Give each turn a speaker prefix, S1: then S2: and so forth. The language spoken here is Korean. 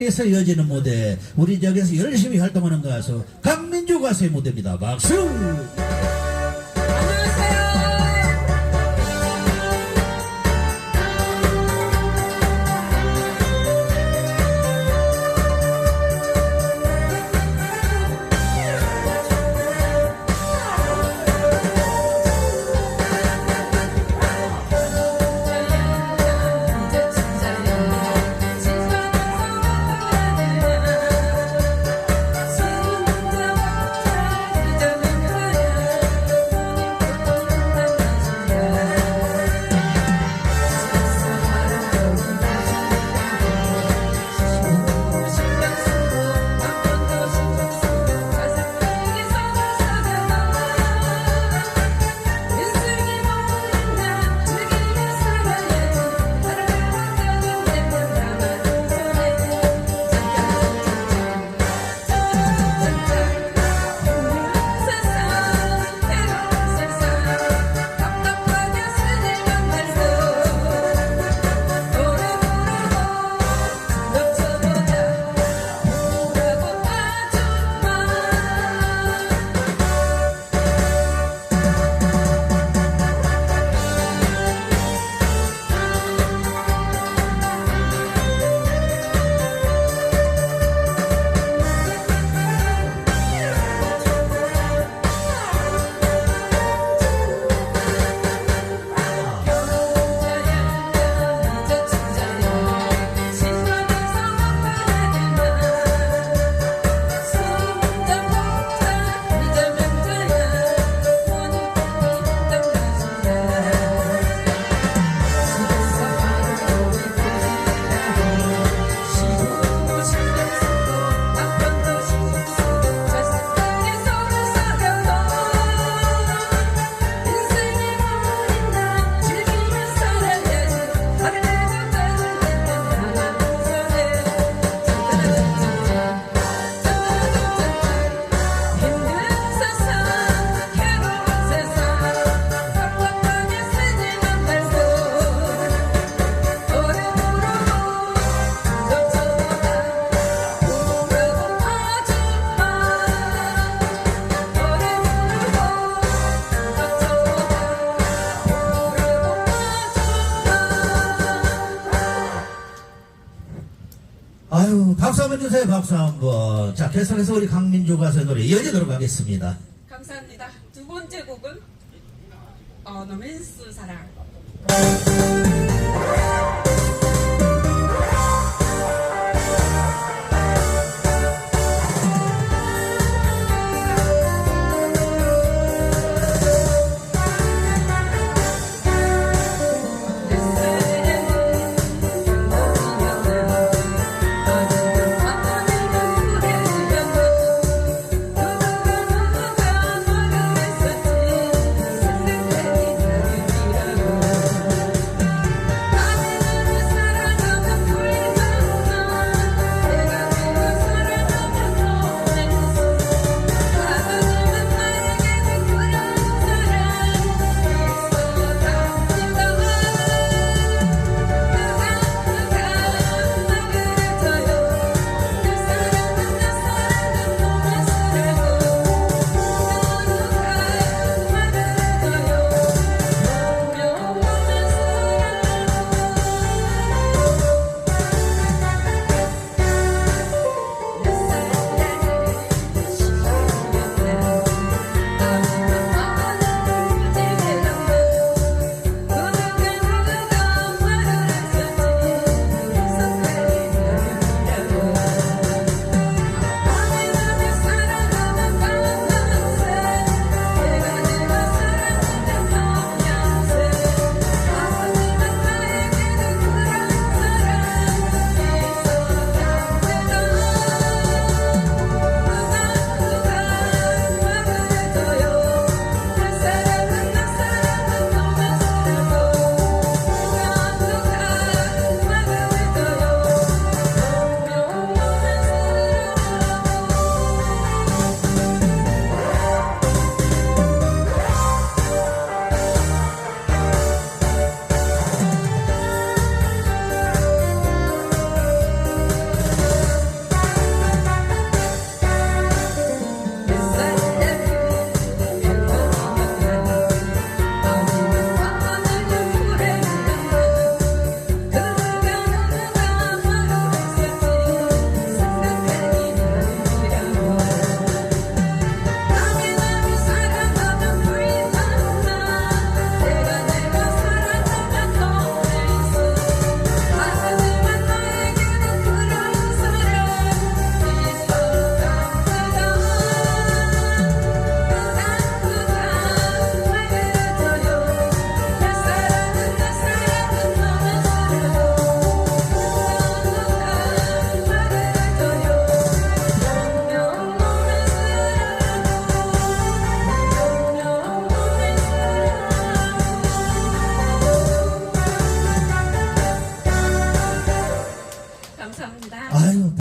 S1: 에서 이어지는 무대 우리 지역에서 열심히 활동하는 가수 강민주 가수의 무대입니다. 박수 박수 한번 주세요 박수 한번 자 계속해서 우리 강민주 가수의 노래 이어지도록 하겠습니다
S2: 감사합니다. 두 번째 곡은 어, 노맨스 사랑.